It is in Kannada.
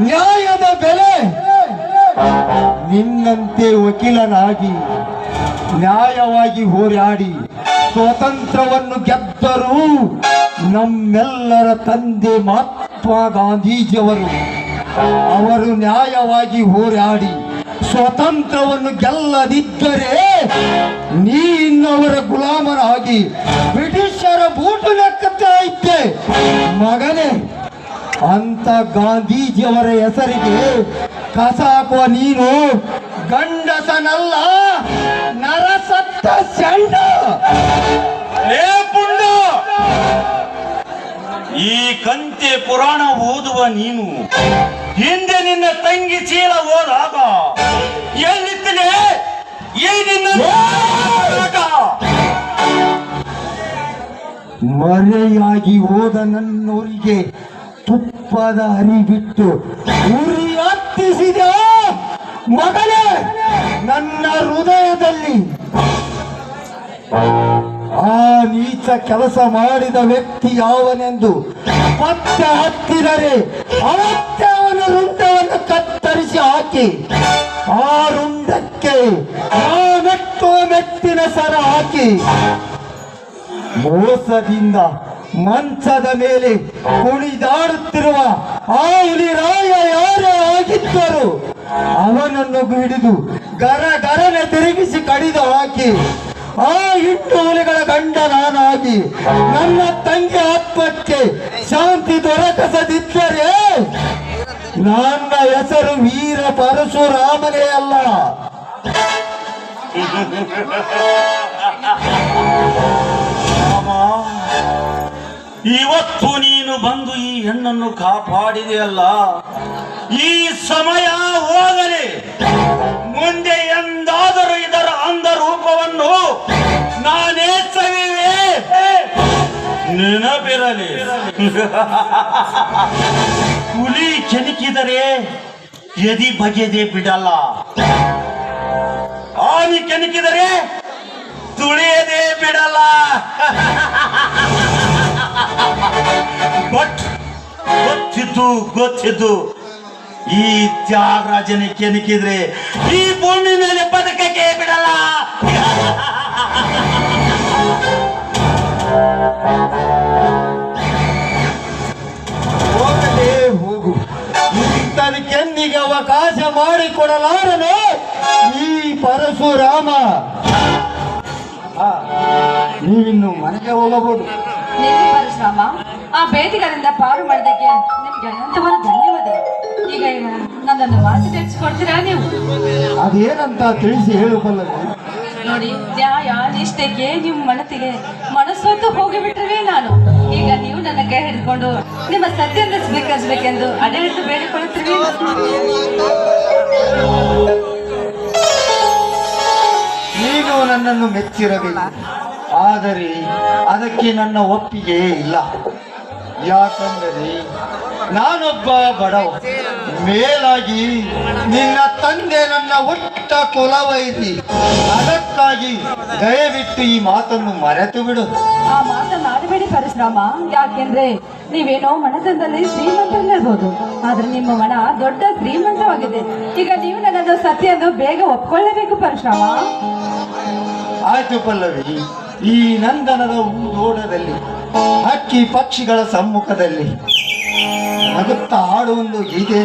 ನ್ಯಾಯದ ಬೆಲೆ. ನಿನ್ನಂತೆ ವಕೀಲನಾಗಿ ನ್ಯಾಯವಾಗಿ ಹೋರಾಡಿ ಸ್ವಾತಂತ್ರ್ಯವನ್ನು ಗೆದ್ದರು ನಮ್ಮೆಲ್ಲರ ತಂದೆ ಮಹಾತ್ಮ ಗಾಂಧೀಜಿಯವರು ಅವರು ನ್ಯಾಯವಾಗಿ ಹೋರಾಡಿ ಸ್ವಾತಂತ್ರ್ಯವನ್ನು ಗೆಲ್ಲದಿದ್ದರೆ ನೀ ಇನ್ನವರ ಗುಲಾಮರಾಗಿ ಬ್ರಿಟಿಷರ ಬೂಟು ಲೆಕ್ಕತ್ತಾ ಇದ್ದೆ ಮಗನೇ ಅಂತ ಗಾಂಧೀಜಿಯವರ ಹೆಸರಿಗೆ ಕಸ ಹಾಕುವ ನೀನು ಗಂಡಸನಲ್ಲ ನರಸತ್ತ ಚಂಡ ಈ ಕಂತೆ ಪುರಾಣ ಓದುವ ನೀನು. ಹಿಂದೆ ನಿನ್ನ ತಂಗಿ ಚೀಲ ಓದಾಗ ಎಲ್ಲಿತ್ತಲೇ ಈ ನಿನ್ನ? ಮರೆಯಾಗಿ ಹೋದ ನನ್ನೂರಿಗೆ ತುಪ್ಪದ ಹರಿ ಬಿಟ್ಟು ಉರಿ ಹತ್ತಿಸಿದ ಮಗನೇ ನನ್ನ ಹೃದಯದಲ್ಲಿ. ಆ ನೀಚ ಕೆಲಸ ಮಾಡಿದ ವ್ಯಕ್ತಿ ಯಾವನೆಂದು ಮತ್ತೆ ಹತ್ತಿದರೆ ಅವತ್ತೆ ಅವನ ರುಂಡವನ್ನು ಕತ್ತರಿಸಿ ಹಾಕಿ. ಆ ರುಂಡಕ್ಕೆ ಆ ಮೆಟ್ಟುವ ಮೆಟ್ಟಿನ ಸರ ಹಾಕಿ. ಮೋಸದಿಂದ ಮಂಚದ ಮೇಲೆ ಕುಣಿದಾಡುತ್ತಿರುವ ಆ ಹುಲಿರಾಯ ಯಾರೇ ಆಗಿದ್ದರು ಅವನನ್ನು ಹಿಡಿದು ಗರ ಗರನೆ ತಿರುಗಿಸಿ ಕಡಿದು ಹಾಕಿ, ಆ ಹಿಂಡು ಹುಲಿಗಳ ಗಂಡ ನಾನಾಗಿ ನನ್ನ ತಂಗಿ ಆತ್ಮಕ್ಕೆ ಶಾಂತಿ ದೊರಕಿಸದಿದ್ದರೆ ನನ್ನ ಹೆಸರು ವೀರ ಪರಶುರಾಮನೇ ಅಲ್ಲ. ಇವತ್ತು ನೀನು ಬಂದು ಈ ಹೆಣ್ಣನ್ನು ಕಾಪಾಡಿದೆಯಲ್ಲ? ಈ ಸಮಯ ಹೋಗಲಿ ಮುಂದೆ ಎಂದಾದರೂ ಇದರ ಅಂದ ರೂಪವನ್ನು ನಾನೇ ಸವಿವೆ ನೆನಪಿರಲಿ. ಹುಲಿ ಕೆಣಕಿದರೆ ಎದಿ ಬಗೆದೆ ಬಿಡಲ್ಲ. ಆನಿ ಕೆಣಕಿದರೆ ತುಳಿಯದೆ ಬಿಡಲ್ಲ. ಗೊತ್ತಿದ್ದು ಗೊತ್ತಿದ್ದು. ಈ ತ್ಯಾಗರಾಜನ ಕೆಣಕಿದ್ರೆ ಈ ಭೂಮಿ ಮೇಲೆ ಬದುಕಕ್ಕೆ ಬಿಡಲ್ಲ. ಹೋಗಲೇ ಹೋಗು. ಕೆನ್ನಿಗೆ ಅವಕಾಶ ಮಾಡಿಕೊಡಲಾರನು ಈ ಪರಶುರಾಮ. ಆ, ನೀವಿನ್ನು ಮನೆಗೆ ಹೋಗಬಹುದು. ಪರಶುರಾಮ ಆ ಬೇದಿಗರಿಂದ ಪಾರು ಮಾಡಿದಕ್ಕೆ ಅನಂತವಾದ ಈಗ ನನ್ನನ್ನು ಮಾತು ತಿಳಿಸ್ಕೊಡ್ತೀರಾ ನೀವು? ಅದೇನಂತ ತಿಳಿಸಿ ಹೇಳಬಲ್ಲ ನೋಡಿ ನ್ಯಾಯ ನಿಷ್ಠೆಗೆ ನಿಮ್ಮ ಮನಸ್ಸಿಗೆ ಮನಸ್ಸೊತ್ತು ಹೋಗಿಬಿಟ್ರೆ ನಾನು. ಈಗ ನೀವು ನನ್ನ ಕೈ ಹಿಡ್ಕೊಂಡು ನಿಮ್ಮ ಸತ್ಯದಿಂದ ಸ್ವೀಕರಿಸಬೇಕೆಂದು ಅಡೆಹಿಡಿದು ಬೇಡಿಕೊಳ್ಳುತ್ತೀವಿ ನೀನು ನನ್ನನ್ನು ಮೆಚ್ಚಿರಬೇಕು. ಆದರೆ ಅದಕ್ಕೆ ನನ್ನ ಒಪ್ಪಿಗೆ ಇಲ್ಲ. ಯಾಕಂದರೆ ನಾನೊಬ್ಬ ಬಡವ. ಮೇಲಾಗಿ ನಿನ್ನ ತಂದೆ ನನ್ನ ಒಟ್ಟ ಕುಲವೈದಿ ಅದಕ್ಕಾಗಿ ದಯವಿಟ್ಟು ಈ ಮಾತನ್ನು ಮರೆತು ಬಿಡು. ಆ ಮಾತನ್ನಾಡಬೇಡಿ ಪರಶುರಾಮ. ಯಾಕೆಂದ್ರೆ ನೀವೇನೋ ಮನಸ್ಸಲ್ಲಿ ಶ್ರೀಮಂತರಿರ್ಬೋದು ಆದ್ರೆ ನಿಮ್ಮ ಮನ ದೊಡ್ಡ ಶ್ರೀಮಂತವಾಗಿದೆ. ಈಗ ನೀವು ನನ್ನನ್ನು ಎಂದು ಬೇಗ ಒಪ್ಕೊಳ್ಳೇಬೇಕು ಪರಶುರಾಮ. ಆಯ್ತು ಪಲ್ಲವಿ ಈ ನಂದನದ ಹೂದೋಡದಲ್ಲಿ ಹಕ್ಕಿ ಪಕ್ಷಿಗಳ ಸಮ್ಮುಖದಲ್ಲಿ. ನಗುತ್ತಾ ಹಾಡುವೊಂದು ಗೀತೆ